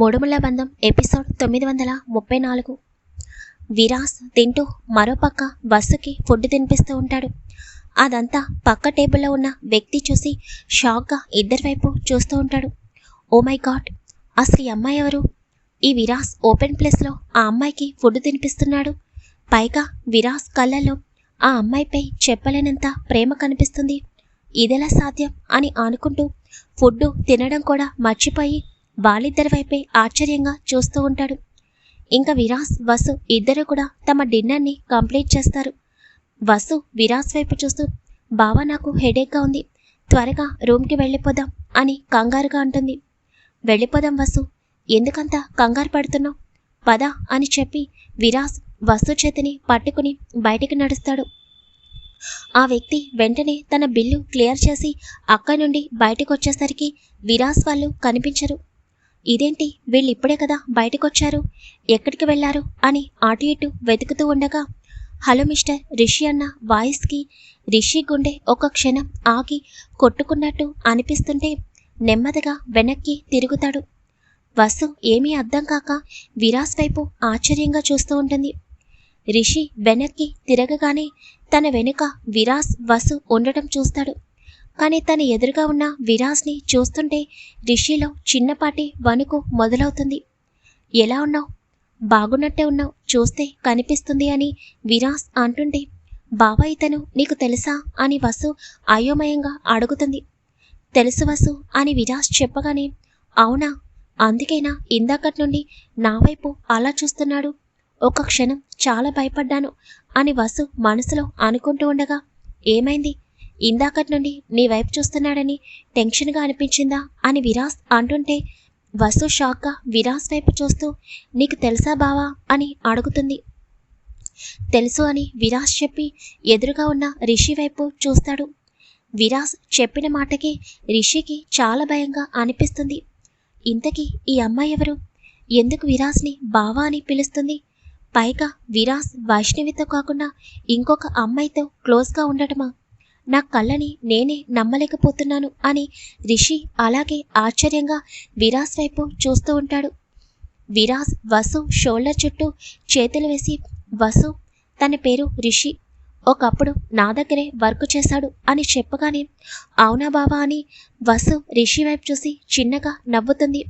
మూడుముళ్ళ బంధం ఎపిసోడ్ తొమ్మిది వందల ముప్పై నాలుగు. విరాస్ తింటూ మరోపక్క బస్సుకి ఫుడ్ తినిపిస్తూ ఉంటాడు. అదంతా పక్క టేబుల్లో ఉన్న వ్యక్తి చూసి షాక్గా ఇద్దరి వైపు చూస్తూ ఉంటాడు. ఓ మై గాడ్ అసలు ఈ అమ్మాయి ఎవరు? ఈ విరాస్ ఓపెన్ ప్లేస్లో ఆ అమ్మాయికి ఫుడ్ తినిపిస్తున్నాడు. పైగా విరాస్ కళ్ళల్లో ఆ అమ్మాయిపై చెప్పలేనంత ప్రేమ కనిపిస్తుంది. ఇదెలా సాధ్యం అని అనుకుంటూ ఫుడ్ తినడం కూడా మర్చిపోయి వాళ్ళిద్దరి వైపే ఆశ్చర్యంగా చూస్తూ ఉంటాడు. ఇంకా విరాస్ వసు ఇద్దరు కూడా తమ డిన్నర్ని కంప్లీట్ చేస్తారు. వసు విరాస్ వైపు చూస్తూ బావా నాకు హెడేక్గా ఉంది. త్వరగా రూమ్కి వెళ్ళిపోదాం అని కంగారుగా అంటుంది. వెళ్ళిపోదాం వసు. ఎందుకంత కంగారు పడుతున్నావు? పద అని చెప్పి విరాస్ వసు చేతిని పట్టుకుని బయటికి నడుస్తాడు. ఆ వ్యక్తి వెంటనే తన బిల్లు క్లియర్ చేసి అక్కడి నుండి బయటకు వచ్చేసరికి విరాస్ వాళ్ళు కనిపించరు. ఇదేంటి? వీళ్ళు ఇప్పుడే కదా బయటకొచ్చారు? ఎక్కడికి వెళ్ళారు అని అటు ఇటు వెతుకుతూ ఉండగా హలో మిస్టర్ రిషి అన్న వాయిస్కి రిషి గుండె ఒక క్షణం ఆగి కొట్టుకున్నట్టు అనిపిస్తుంటే నెమ్మదిగా వెనక్కి తిరుగుతాడు. వసు ఏమీ అర్థం కాక విరాస్ వైపు ఆశ్చర్యంగా చూస్తూ ఉంటుంది. రిషి వెనక్కి తిరగగానే తన వెనుక విరాస్ వసు ఉండటం చూస్తాడు. కానీ తన ఎదురుగా ఉన్న విరాస్ని చూస్తుంటే రిషిలో చిన్నపాటి వణుకు మొదలవుతుంది. ఎలా ఉన్నావు? బాగున్నట్టే ఉన్నావు. చూస్తే కనిపిస్తుంది అని విరాస్ అంటుంటే బాబా ఇతను నీకు తెలుసా? అని వసు అయోమయంగా అడుగుతుంది. తెలుసు వసు అని విరాస్ చెప్పగానే అవునా? అందుకేనా? ఇందాకటి నుండి నా వైపు అలా చూస్తున్నాడు. ఒక క్షణం చాలా భయపడ్డాను అని వసు మనసులో అనుకుంటూ ఉండగా ఏమైంది? ఇందాకటి నుండి నీ వైపు చూస్తున్నాడని టెన్షన్గా అనిపించిందా? అని విరాస్ అంటుంటే వసు షాక్గా విరాస్ వైపు చూస్తూ నీకు తెలుసా బావా? అని అడుగుతుంది. తెలుసు అని విరాస్ చెప్పి ఎదురుగా ఉన్న రిషి వైపు చూస్తాడు. విరాస్ చెప్పిన మాటకి రిషికి చాలా భయంగా అనిపిస్తుంది. ఇంతకీ ఈ అమ్మాయి ఎవరు? ఎందుకు విరాస్ని బావా అని పిలుస్తుంది? పైగా విరాస్ వైష్ణవితో కాకుండా ఇంకొక అమ్మాయితో క్లోజ్గా ఉండటమా? నా కళ్ళని నేనే నమ్మలేకపోతున్నాను అని రిషి అలాగే ఆశ్చర్యంగా విరాస్ వైపు చూస్తూ ఉంటాడు. విరాస్ వసు షోల్డర్ చుట్టూ చేతులు వేసి వసు తన పేరు రిషి. ఒకప్పుడు నా దగ్గరే వర్క్ చేశాడు అని చెప్పగానే అవునా బావా అని వసు రిషి వైపు చూసి చిన్నగా నవ్వుతుంది.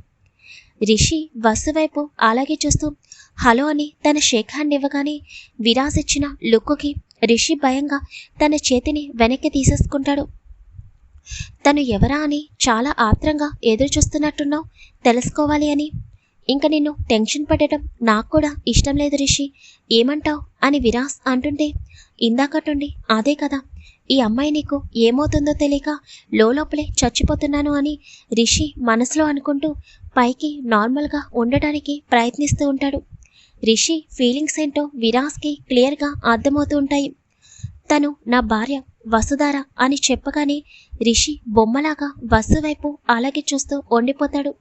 రిషి వసు వైపు అలాగే చూస్తూ హలో అని తన షేక్ హ్యాండ్ ఇవ్వగానే విరాస్ ఇచ్చిన లుక్కుకి రిషి భయంగా తన చేతిని వెనక్కి తీసేసుకుంటాడు. తను ఎవరా అని చాలా ఆత్రంగా ఎదురు చూస్తున్నట్టున్నావు తెలుసుకోవాలి అని. ఇంక నిన్ను టెన్షన్ పెట్టడం నాకు కూడా ఇష్టం లేదు రిషి. ఏమంటావు? అని విరాస్ అంటుంటే ఇందాకటుండి అదే కదా. ఈ అమ్మాయి నీకు ఏమవుతుందో తెలియక లోపలే చచ్చిపోతున్నాను అని రిషి మనసులో అనుకుంటూ పైకి నార్మల్గా ఉండటానికి ప్రయత్నిస్తూ ఉంటాడు. రిషి ఫీలింగ్స్ ఏంటో విరాస్కి క్లియర్గా అర్థమవుతూ ఉంటాయి తను నా భార్య వసుధార అని చెప్పగానే రిషి బొమ్మలాగా వసు వైపు అలాగే చూస్తూ వండిపోతాడు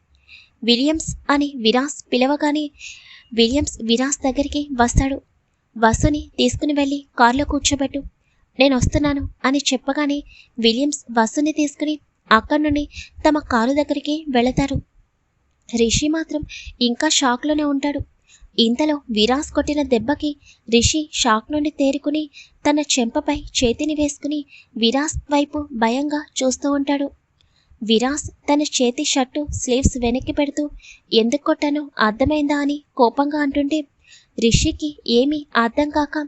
విలియమ్స్ అని విరాస్ పిలవగానే విలియమ్స్ విరాస్ దగ్గరికి వస్తాడు. వసుని తీసుకుని వెళ్ళి కారులో కూర్చోబెట్టు. నేను వస్తున్నాను అని చెప్పగానే విలియమ్స్ వసుని తీసుకుని అక్కడి నుండి తమ కారు దగ్గరికి వెళతారు. రిషి మాత్రం ఇంకా షాక్లోనే ఉంటాడు. ఇంతలో విరాస్ కొట్టిన దెబ్బకి రిషి షాక్ నుండి తేరుకుని తన చెంపపై చేతిని వేసుకుని విరాస్ వైపు భయంగా చూస్తూ ఉంటాడు. విరాస్ తన చేతి షర్టు స్లీవ్స్ వెనక్కి పెడుతూ ఎందుకు కొట్టానో? అర్థమైందా? అని కోపంగా అంటుంటే రిషికి ఏమీ అర్థం కాక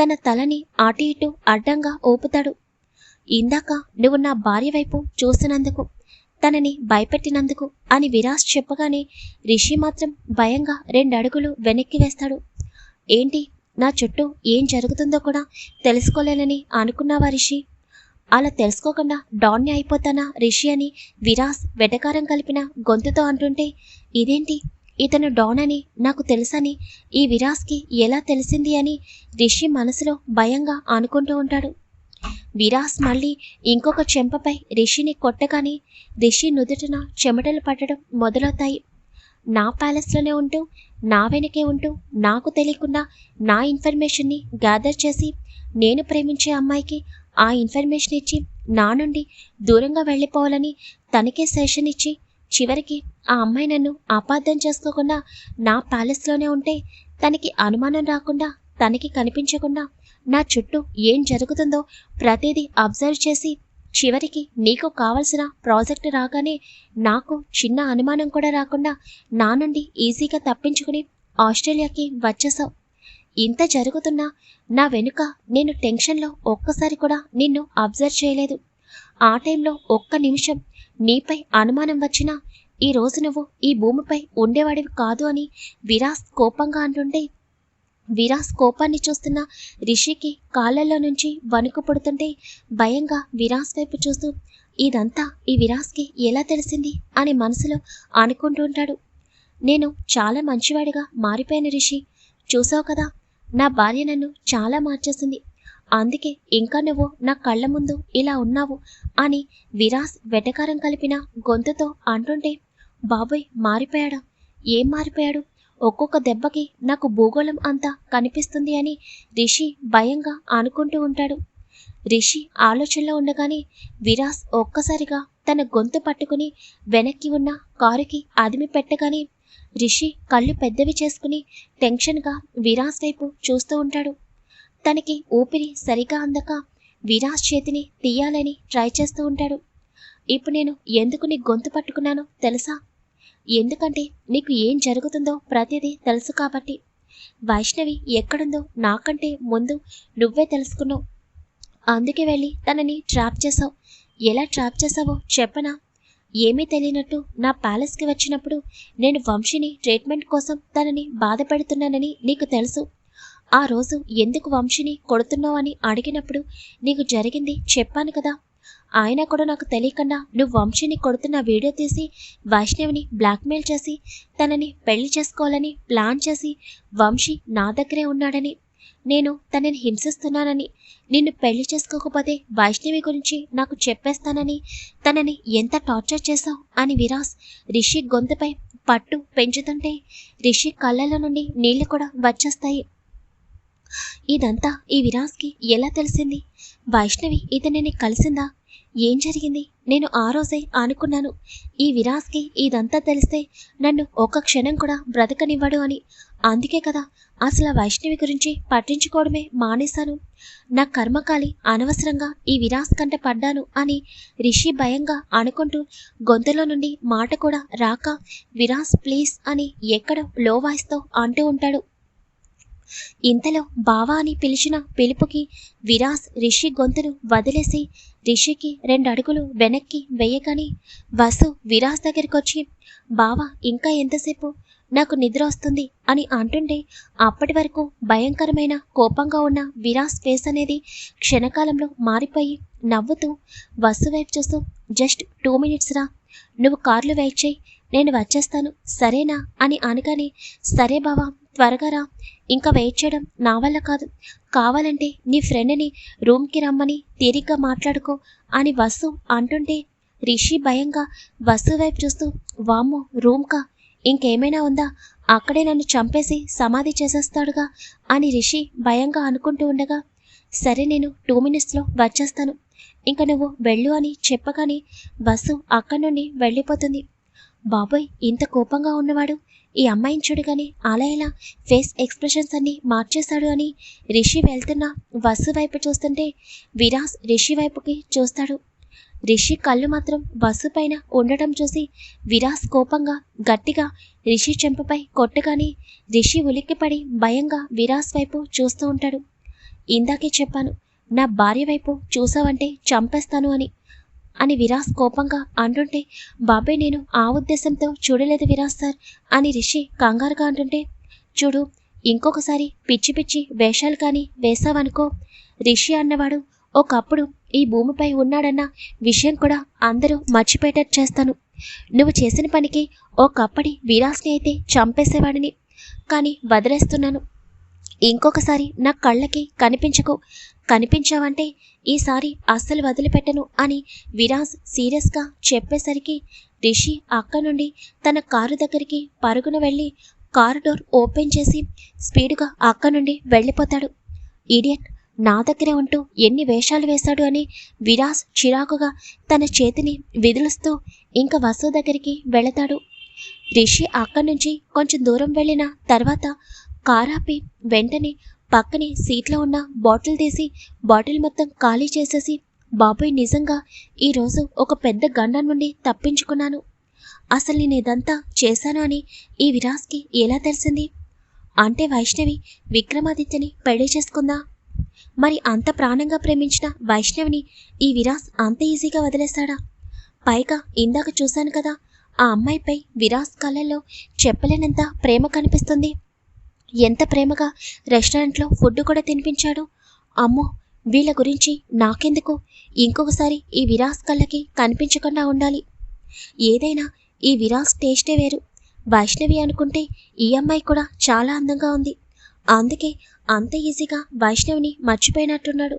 తన తలని అటు ఇటు అడ్డంగా ఊపుతాడు. ఇందాక నువ్వు నా భార్య వైపు చూసినందుకు తనని భయపెట్టినందుకు అని విరాస్ చెప్పగానే రిషి మాత్రం భయంగా రెండు అడుగులు వెనక్కి వేస్తాడు. ఏంటి? నా చుట్టూ ఏం జరుగుతుందో కూడా తెలుసుకోలేనని అనుకున్నావా రిషి? అలా తెలుసుకోకుండా డాన్ని అయిపోతానా రిషి అని విరాస్ వెటకారం కలిపిన గొంతుతో అంటుంటే ఇదేంటి? ఇతను డాన్ అని నాకు తెలుసని ఈ విరాస్కి ఎలా తెలిసింది అని రిషి మనసులో భయంగా అనుకుంటూ ఉంటాడు. విరాస్ మళ్ళీ ఇంకొక చెంపపై రిషిని కొట్టగానే రిషి నుదుటన చెమటలు పట్టడం మొదలవుతాయి. నా ప్యాలెస్లోనే ఉంటూ నా వెనకే ఉంటూ నాకు తెలియకుండా నా ఇన్ఫర్మేషన్ని గ్యాదర్ చేసి నేను ప్రేమించే అమ్మాయికి ఆ ఇన్ఫర్మేషన్ ఇచ్చి నా నుండి దూరంగా వెళ్ళిపోవాలని తనకే సెషన్ ఇచ్చి చివరికి ఆ అమ్మాయి నన్ను అపార్థం చేసుకోకుండా నా ప్యాలెస్లోనే ఉంటే తనకి అనుమానం రాకుండా తనకి కనిపించకుండా నా చుట్టూ ఏం జరుగుతుందో ప్రతిదీ అబ్జర్వ్ చేసి చివరికి నీకు కావలసిన ప్రాజెక్ట్ రాగానే నాకు చిన్న అనుమానం కూడా రాకుండా నా నుండి ఈజీగా తప్పించుకుని ఆస్ట్రేలియాకి వచ్చేసావు ఇంత జరుగుతున్నా నా వెనుక నేను టెన్షన్లో ఒక్కసారి కూడా నిన్ను అబ్జర్వ్ చేయలేదు. ఆ టైంలో ఒక్క నిమిషం నీపై అనుమానం వచ్చినా ఈ రోజు నువ్వు ఈ భూమిపై ఉండేవాడివి కాదు అని విరాస్ కోపంగా అంటుంటే విరాస్ కోపాన్ని చూస్తున్న రిషికి కాళ్ళల్లో నుంచి వణుకు పుడుతుంటే భయంగా విరాస్ వైపు చూస్తూ ఇదంతా ఈ విరాస్కి ఎలా తెలిసింది? అని మనసులో అనుకుంటూ ఉంటాడు. నేను చాలా మంచివాడిగా మారిపోయిన రిషి. చూసావు కదా నా భార్య నన్ను చాలా మార్చేసింది. అందుకే ఇంకా నువ్వు నా కళ్ళ ముందు ఇలా ఉన్నావు అని విరాస్ వెటకారం కలిపిన గొంతుతో అంటుంటే బాబోయ్ మారిపోయాడా? ఏం మారిపోయాడు? ఒక్కొక్క దెబ్బకి నాకు భూగోళం అంతా కనిపిస్తుంది అని రిషి భయంగా అనుకుంటూ ఉంటాడు. రిషి ఆలోచనలో ఉండగానే విరాస్ ఒక్కసారిగా తన గొంతు పట్టుకుని వెనక్కి ఉన్న కారుకి అదిమి పెట్టగానే రిషి కళ్ళు పెద్దవి చేసుకుని టెన్షన్గా విరాస్ వైపు చూస్తూ ఉంటాడు. తనకి ఊపిరి సరిగా అందక విరాస్ చేతిని తీయాలని ట్రై చేస్తూ ఉంటాడు. ఇప్పుడు నేను ఎందుకు నీ గొంతు పట్టుకున్నానో తెలుసా? ఎందుకంటే నీకు ఏం జరుగుతుందో ప్రతిదీ తెలుసు కాబట్టి. వైష్ణవి ఎక్కడుందో నాకంటే ముందు నువ్వే తెలుసుకున్నావు. అందుకే వెళ్ళి తనని ట్రాప్ చేసావు ఎలా ట్రాప్ చేసావో చెప్పనా? ఏమీ తెలియనట్టు నా ప్యాలెస్కి వచ్చినప్పుడు నేను వంశీని ట్రీట్మెంట్ కోసం తనని బాధ పెడుతున్నానని నీకు తెలుసు. ఆ రోజు ఎందుకు వంశీని కొడుతున్నావు అని అడిగినప్పుడు నీకు జరిగింది చెప్పాను కదా. ఆయన కూడా నాకు తెలియకుండా నువ్వు వంశీని కొడుతున్న వీడియో తీసి వైష్ణవిని బ్లాక్మెయిల్ చేసి తనని పెళ్ళి చేసుకోవాలని ప్లాన్ చేసి వంశీ నా దగ్గరే ఉన్నాడని నేను తనని హింసిస్తున్నానని నిన్ను పెళ్ళి చేసుకోకపోతే వైష్ణవి గురించి నాకు చెప్పేస్తానని తనని ఎంత టార్చర్ చేశావు అని విరాస్ రిషి గొంతుపై పట్టు పెంచుతుంటే రిషి కళ్ళలో నుండి నీళ్ళు కూడా వచ్చేస్తాయి. ఇదంతా ఈ విరాస్కి ఎలా తెలిసింది? వైష్ణవి ఇతనిని కలిసిందా? ఏం జరిగింది? నేను ఆ రోజే అనుకున్నాను. ఈ విరాస్కి ఇదంతా తెలిస్తే నన్ను ఒక్క క్షణం కూడా బ్రతకనివ్వడు అని. అందుకే కదా అసలు వైష్ణవి గురించి పట్టించుకోవడమే మానేశాను. నా కర్మకాలి అనవసరంగా ఈ విరాస్ కంట పడ్డాను అని రిషి భయంగా అనుకుంటూ గొంతులో నుండి మాట కూడా రాక విరాస్ ప్లీజ్ అని ఎక్కడ లో వాయిస్తో అంటూ ఉంటాడు. ఇంతలో బావా అని పిలిచిన పిలుపుకి విరాస్ రిషి గొంతును వదిలేసి రిషికి రెండు అడుగులు వెనక్కి వెయ్యగాని వసు విరాస్ దగ్గరికి వచ్చి బావా ఇంకా ఎంతసేపు? నాకు నిద్ర వస్తుంది అని అంటుంటే అప్పటి వరకు భయంకరమైన కోపంగా ఉన్న విరాస్ ఫేస్ అనేది క్షణకాలంలో మారిపోయి నవ్వుతూ వసు వైపు చూస్తూ జస్ట్ టూ మినిట్స్ రా నువ్వు కార్లు వెయిట్ చేయి నేను వచ్చేస్తాను సరేనా? అని అనగానే సరే బావా త్వరగా రా. ఇంకా వెయిట్ చేయడం నా వల్ల కాదు. కావాలంటే నీ ఫ్రెండ్ని రూమ్కి రమ్మని తీరిగ్గా మాట్లాడుకో అని వసు అంటుంటే రిషి భయంగా వసు వైపు చూస్తూ వామ్మో రూమ్కా? ఇంకేమైనా ఉందా? అక్కడే నన్ను చంపేసి సమాధి చేసేస్తాడుగా? అని రిషి భయంగా అనుకుంటూ ఉండగా సరే నేను టూ మినిట్స్లో వచ్చేస్తాను. ఇంక నువ్వు వెళ్ళు అని చెప్పగానే బస్సు అక్కడి నుండి వెళ్ళిపోతుంది. బాబోయ్ ఇంత కోపంగా ఉన్నవాడు ఈ అమ్మాయిని చూడగానే ఆలయలా ఫేస్ ఎక్స్ప్రెషన్స్ అన్ని మార్చేశాడు అని రిషి వెళ్తున్న వసు వైపు చూస్తుంటే విరాస్ రిషి వైపుకి చూస్తాడు. రిషి కళ్ళు మాత్రం బస్సు పైన ఉండటం చూసి విరాస్ కోపంగా గట్టిగా రిషి చెంపపై కొట్టగానే రిషి ఉలిక్కిపడి భయంగా విరాస్ వైపు చూస్తూ ఉంటాడు. ఇందాకే చెప్పాను నా భార్య వైపు చూసావంటే చంపేస్తాను అని అని విరాస్ కోపంగా అంటుంటే బాబాయ్ నేను ఆ ఉద్దేశంతో చూడలేదు విరాస్ సార్ అని రిషి కంగారుగా అంటుంటే చూడు ఇంకొకసారి పిచ్చి పిచ్చి వేషాలు కానీ వేశావనుకో. రిషి అన్నవాడు ఒకప్పుడు ఈ భూమిపై ఉన్నాడన్న విషయం కూడా అందరూ మర్చిపోయేటట్టు చేస్తాను. నువ్వు చేసిన పనికి ఒకప్పటి విరాస్ని అయితే చంపేసేవాడిని కానీ వదిలేస్తున్నాను. ఇంకొకసారి నా కళ్ళకి కనిపించకు కనిపించావంటే ఈసారి అస్సలు వదిలిపెట్టను అని విరాజ్ సీరియస్గా చెప్పేసరికి రిషి అక్క నుండి తన కారు దగ్గరికి పరుగున వెళ్ళి కారు డోర్ ఓపెన్ చేసి స్పీడ్గా అక్క నుండి వెళ్ళిపోతాడు. ఈడియట్ నా దగ్గరే ఉంటూ ఎన్ని వేషాలు వేశాడు అని విరాస్ చిరాకుగా తన చేతిని విదిలుస్తూ ఇంకా వసు దగ్గరికి వెళతాడు. రిషి అక్కడి నుంచి కొంచెం దూరం వెళ్ళిన తర్వాత కారాపి వెంటనే పక్కనే సీట్లో ఉన్న బాటిల్ తీసి బాటిల్ మొత్తం ఖాళీ చేసేసి బాబాయ్ నిజంగా ఈరోజు ఒక పెద్ద గండం నుండి తప్పించుకున్నాను. అసలు నేను ఇదంతా చేశాను అని ఈ విరాస్కి ఎలా తెలిసింది? అంటే వైష్ణవి విక్రమాదిత్యని పెళ్ళి చేసుకుందా? మరి అంత ప్రాణంగా ప్రేమించిన వైష్ణవిని ఈ విరాస్ అంత ఈజీగా వదిలేశాడా పైగా ఇందాక చూశాను కదా ఆ అమ్మాయిపై విరాస్ కళ్ళల్లో చెప్పలేనంత ప్రేమ కనిపిస్తుంది. ఎంత ప్రేమగా రెస్టారెంట్లో ఫుడ్ కూడా తినిపించాడు. అమ్మో వీళ్ళ గురించి నాకెందుకు? ఇంకొకసారి ఈ విరాస్ కళ్ళకి కనిపించకుండా ఉండాలి. ఏదైనా ఈ విరాస్ టేస్టే వేరు. వైష్ణవి అనుకుంటే ఈ అమ్మాయి కూడా చాలా అందంగా ఉంది. అందుకే అంత ఈజీగా వైష్ణవిని మర్చిపోయినట్టున్నాడు.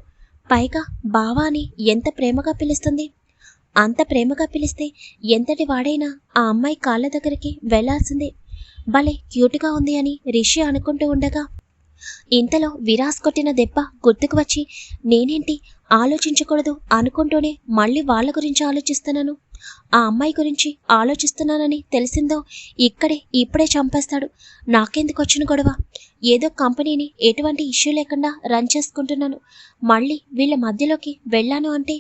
పైగా బావా అని ఎంత ప్రేమగా పిలుస్తుంది. అంత ప్రేమగా పిలిస్తే ఎంతటి వాడైనా ఆ అమ్మాయి కాళ్ళ దగ్గరికి వెళ్ళాల్సిందే. భలే క్యూట్గా ఉంది అని రిషి అనుకుంటూ ఉండగా ఇంతలో విరాస్ కొట్టిన దెబ్బ గుర్తుకు వచ్చి నేనేంటి ఆలోచించకూడదు అనుకుంటూనే మళ్ళీ వాళ్ళ గురించి ఆలోచిస్తున్నాను? ఆ అమ్మాయి గురించి ఆలోచిస్తున్నానని తెలిసిందో ఇక్కడే ఇప్పుడే చంపేస్తాడు. నాకెందుకు వచ్చిన గొడవ? ఏదో కంపెనీని ఎటువంటి ఇష్యూ లేకుండా రన్ చేసుకుంటున్నాను. మళ్ళీ వీళ్ళ మధ్యలోకి వెళ్ళాను అంటే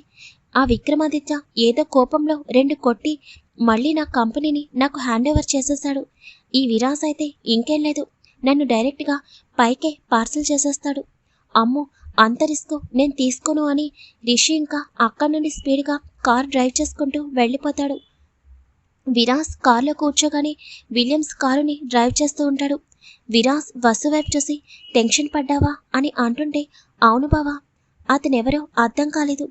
ఆ విక్రమాదిత్య ఏదో కోపంలో రెండు కొట్టి మళ్ళీ నా కంపెనీని నాకు హ్యాండ్ ఓవర్ చేసేశాడు. ఈ విరాస్ అయితే ఇంకేం లేదు. నన్ను డైరెక్ట్గా పైకే పార్సల్ చేసేస్తాడు. అమ్మో అంత రిస్క్ నేను తీసుకోను అని రిషి ఇంకా అక్కడి నుండి స్పీడ్గా కార్ డ్రైవ్ చేసుకుంటూ వెళ్ళిపోతాడు. విరాస్ కార్లో కూర్చోగానే విలియమ్స్ కారుని డ్రైవ్ చేస్తూ ఉంటాడు. విరాస్ వసు వైపు చూసి టెన్షన్ పడ్డావా? అని అంటుంటే అవును బావా. అతనెవరో అర్థం కాలేదు.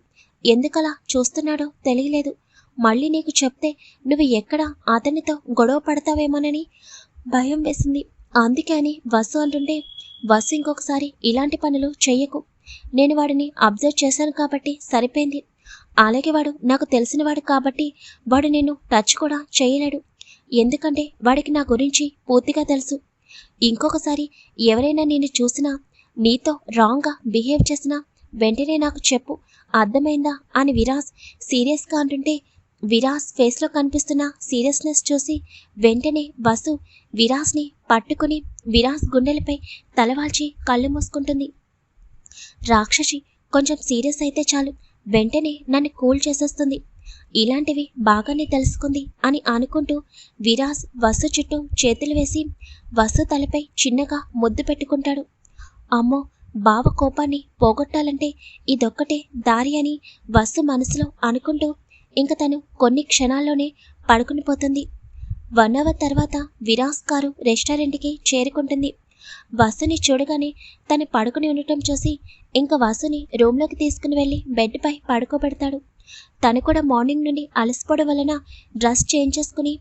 ఎందుకలా చూస్తున్నాడో తెలియలేదు. మళ్ళీ నీకు చెప్తే నువ్వు ఎక్కడ అతనితో గొడవ పడతావేమోనని భయం వేసింది. అందుకే అని వసు అంటుంటే వసు ఇంకొకసారి ఇలాంటి పనులు చెయ్యకు. నేను వాడిని అబ్జర్వ్ చేశాను కాబట్టి సరిపోయింది. అలాగే వాడు నాకు తెలిసినవాడు కాబట్టి వాడు నేను టచ్ కూడా చేయలేడు. ఎందుకంటే వాడికి నా గురించి పూర్తిగా తెలుసు. ఇంకొకసారి ఎవరైనా నేను చూసినా నీతో రాంగ్గా బిహేవ్ చేసినా వెంటనే నాకు చెప్పు అర్థమైందా అని విరాస్ సీరియస్గా అంటుంటే విరాస్ ఫేస్లో కనిపిస్తున్న సీరియస్నెస్ చూసి వెంటనే వసు విరాస్ని పట్టుకుని విరాస్ గుండెలపై తలవాల్చి కళ్ళు మూసుకుంటుంది. రాక్షసి కొంచెం సీరియస్ అయితే చాలు. వెంటనే నన్ను కూల్ చేసేస్తుంది. ఇలాంటివి బాగానే తెలుసుకుంది అని అనుకుంటూ విరాస్ వసు చుట్టూ చేతులు వేసి వసు తలపై చిన్నగా ముద్దు పెట్టుకుంటాడు. అమ్మో బావ కోపాన్ని పోగొట్టాలంటే ఇదొక్కటే దారి అని వసు మనసులో అనుకుంటూ ఇంక తను కొన్ని క్షణాల్లోనే పడుకుని పోతుంది. వన్ అవర్ తర్వాత విరాస్ కారు రెస్టారెంట్కి చేరుకుంటుంది. వసుని చూడగానే తను పడుకుని ఉండటం చూసి ఇంక వసుని రూమ్లోకి తీసుకుని వెళ్ళి బెడ్పై పడుకోబెడతాడు. తను కూడా మార్నింగ్ నుండి అలసిపోవడం వలన డ్రెస్ చేంజ్ చేసుకుని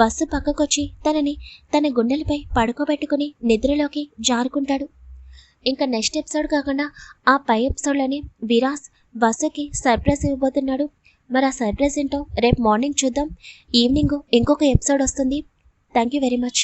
వసు పక్కకొచ్చి తనని తన గుండెలపై పడుకోబెట్టుకుని నిద్రలోకి జారుకుంటాడు. ఇంకా నెక్స్ట్ ఎపిసోడ్ కాకుండా ఆ పై ఎపిసోడ్లోనే విరాస్ వసుకి సర్ప్రైజ్ ఇవ్వబోతున్నాడు. మరి ఆ సర్ప్రైజ్ ఏంటో? రేపు మార్నింగ్ చూద్దాం. ఈవినింగ్ ఇంకొక ఎపిసోడ్ వస్తుంది. Thank you very much